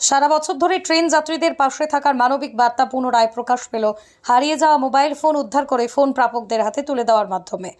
সারা বছর ধরে ট্রেন যাত্রীদের পাশে থাকার মানবিক বার্তা পুনরায় প্রকাশ পেল। হারিয়ে যাওয়া মোবাইল ফোন উদ্ধার করে ফোন প্রাপকদের হাতে তুলে দেওয়ার মাধ্যমে।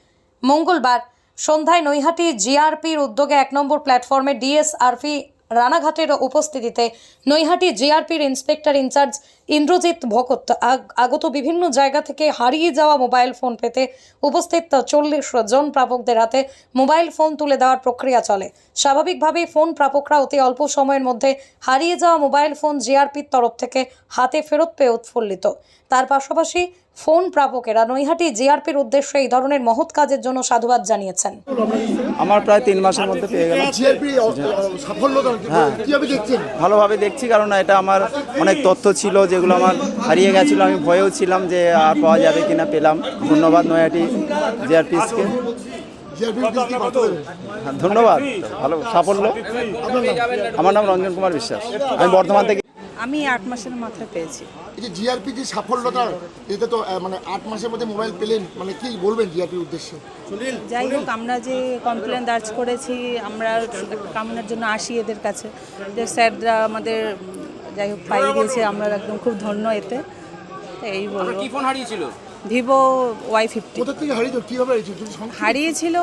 মঙ্গলবার সন্ধ্যায় নৈহাটি জিআরপির উদ্যোগে এক নম্বর প্ল্যাটফর্মে ডিএসআরপি রানাঘাটের উপস্থিতিতে Naihati জিআরপির inspector in charge Indrajit Bhakat আগ- আগত বিভিন্ন জায়গা থেকে হারিয়ে যাওয়া মোবাইল ফোন পেতে উপস্থিত চল্লিশ জন প্রাপকদের হাতে মোবাইল ফোন তুলে দেওয়ার প্রক্রিয়া চলে। স্বাভাবিকভাবেই ফোন প্রাপকরা অতি অল্প সময়ের মধ্যে হারিয়ে যাওয়া মোবাইল ফোন জিআরপির তরফ থেকে হাতে ফেরত পেয়ে উৎফুল্লিত। তার পাশাপাশি ফোন প্রাপকেরা নৈহাটি জিআরপির উদ্দেশ্যে এই ধরনের মহৎ কাজের জন্য সাধুবাদ জানিয়েছেন। আমার প্রায় তিন মাসের মধ্যে পেয়ে গেল হ্যাঁ। ভালোভাবে দেখছি কারণ এটা আমার অনেক তথ্য ছিল যেগুলো আমার হারিয়ে গেছিল। আমি ভয়েও ছিলাম যে আর পাওয়া যাবে কিনা পেলাম। ধন্যবাদ নৈহাটি জিআরপিসকে। জিআরপি কি ধন্যবাদ। ভালো সাফল্য। আমার নাম রঞ্জন কুমার বিশ্বাস। আমি বর্ধমান থেকে আমি আট মাসের মাথায় পেয়েছি। এই যে জিআরপি যে সাফল্যতা এতে তো মানে আট মাসের মধ্যে মোবাইল পেলেন মানে কি বলবেন জিআরপির উদ্দেশ্যে? যাই হোক আমরা যে কমপ্লেন দার্জ করেছি আমরা কামনার জন্য আসি এদের কাছে। যে স্যাররা আমাদের যাই হোক পাইয়ে দিয়েছে আমরা একদম খুব ধন্য এতে। এই বলব। কি ফোন হারিয়েছিল? ভিভো ওয়াই ফিফটি কোথা থেকে হারিয়েছিল?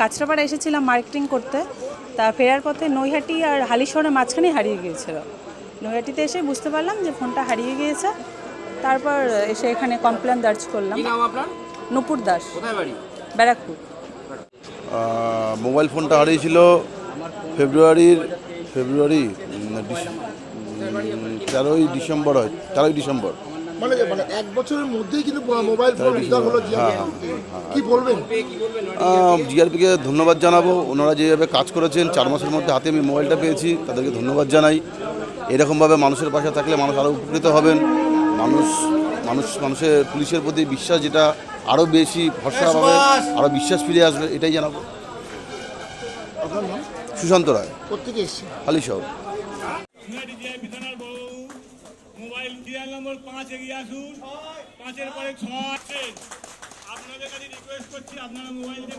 কাঁচরাপাড়া এসেছিলাম মার্কেটিং করতে। তা ফেরার পথে নৈহাটি আর হালিশহরের মাঝখানেই হারিয়ে গিয়েছিল। নৈহাটিতে এসে বুঝতে পারলাম যে ফোনটা হারিয়ে গিয়েছে। তারপর এসে এখানে কমপ্লেন দার্জ করলাম। নুপুর দাস। ব্যারাকপুর। মোবাইল ফোনটা হারিয়েছিল ফেব্রুয়ারির ফেব্রুয়ারি তেরোই ডিসেম্বর হয় তেরোই ডিসেম্বর। মানে মানে এক বছরের মধ্যেই কিন্তু মোবাইল ফোন উদ্ধার হলো কি বলবেন? জিআরপিকে ধন্যবাদ জানাব। ওনারা যেভাবে কাজ করেছেন চার মাসের মধ্যে হাতে আমি মোবাইলটা পেয়েছি তাদেরকে ধন্যবাদ জানাই। এরকমভাবে মানুষের পাশে থাকলে মানুষ আরও উপকৃত হবেন। মানুষ মানুষ মানুষের পুলিশের প্রতি বিশ্বাস যেটা আরও বেশি ভরসা পাবে আরও বিশ্বাস ফিরে আসবে এটাই জানাব। সুশান্ত রায়। হালি বিধানার বড় মোবাইল নম্বর পাঁচ এগিয়ে আসুন। পাঁচের পরে ছয় আপনাদের কাছে রিকোয়েস্ট করছি আপনারা মোবাইল না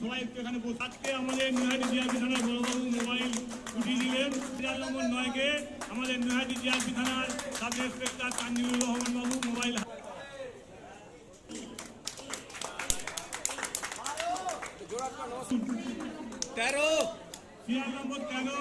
সবাই একটু এখানে বসে আজকে আমাদের জিআরপি থানার বড়বাবু মোবাইল উঠিয়ে দিলেন। সিরিয়াল নম্বর নয়কে আমাদের নৈহাটি জিআরপি থানার sub inspector Kanjiur Rahman babu mobile তেরো। সিরিয়াল নম্বর তেরো।